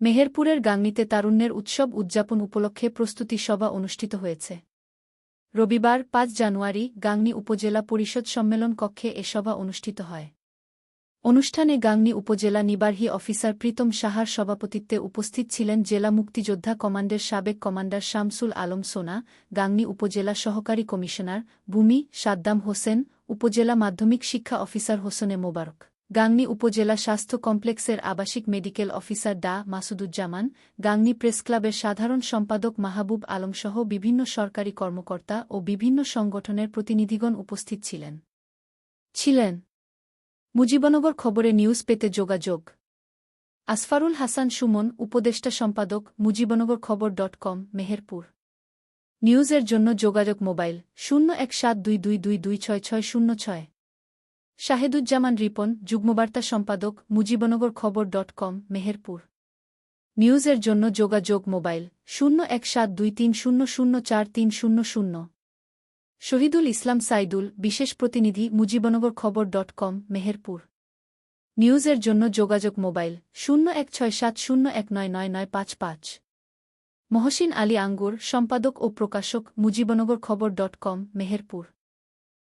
মেহেরপুরের গাংনীতে তারুণ্যের উৎসব উদযাপন উপলক্ষে প্রস্তুতি সভা অনুষ্ঠিত হয়েছে। রবিবার পাঁচ জানুয়ারি গাংনী উপজেলা পরিষদ সম্মেলন কক্ষে এ সভা অনুষ্ঠিত হয়। অনুষ্ঠানে গাংনী উপজেলা নিবার্হী অফিসার প্রীতম সাহার সভাপতিত্বে উপস্থিত ছিলেন জেলা মুক্তিযোদ্ধা কমান্ডের সাবেক কমান্ডার শামসুল আলম সোনা, গাংনী উপজেলা সহকারী কমিশনার ভূমি সাদ্দাম হোসেন, উপজেলা মাধ্যমিক শিক্ষা অফিসার হোসনে মোবারক। গাংনী উপজেলা স্বাস্থ্য কমপ্লেক্সের আবাসিক মেডিকেল অফিসার ডা. মাসুদুজ্জামান, গাংনী প্রেসক্লাবের সাধারণ সম্পাদক মাহবুব আলমসহ বিভিন্ন সরকারি কর্মকর্তা ও বিভিন্ন সংগঠনের প্রতিনিধিগণ উপস্থিত ছিলেন। ছিলেন। মুজিবনগর খবরে নিউজ পেতে যোগাযোগ। আসফারুল হাসান সুমন, উপদেষ্টা সম্পাদক, মুজিবনগর খবর ডট কম, মেহেরপুর। নিউজের জন্য যোগাযোগ মোবাইল, শূন্য এক সাত দুই দুই দুই দুই ছয় ছয় শূন্য ছয়। শাহেদুজ্জামান রিপন, যুগ্মবার্তা সম্পাদক, মুজিবনগর খবর ডট কম, মেহেরপুর। নিউজের জন্য যোগাযোগ মোবাইল, শূন্য এক সাত দুই তিন শূন্য শূন্য চার তিন শূন্য শূন্য। শহীদুল ইসলাম সাইদুল, বিশেষ প্রতিনিধি, মুজিবনগর খবর ডট কম, মেহেরপুর। নিউজের জন্য যোগাযোগ মোবাইল, শূন্য এক ছয় সাত শূন্য এক নয় নয় নয় পাঁচ পাঁচ। মহসিন আলী আঙ্গুর, সম্পাদক ও প্রকাশক, মুজিবনগর খবর ডট কম, মেহেরপুর।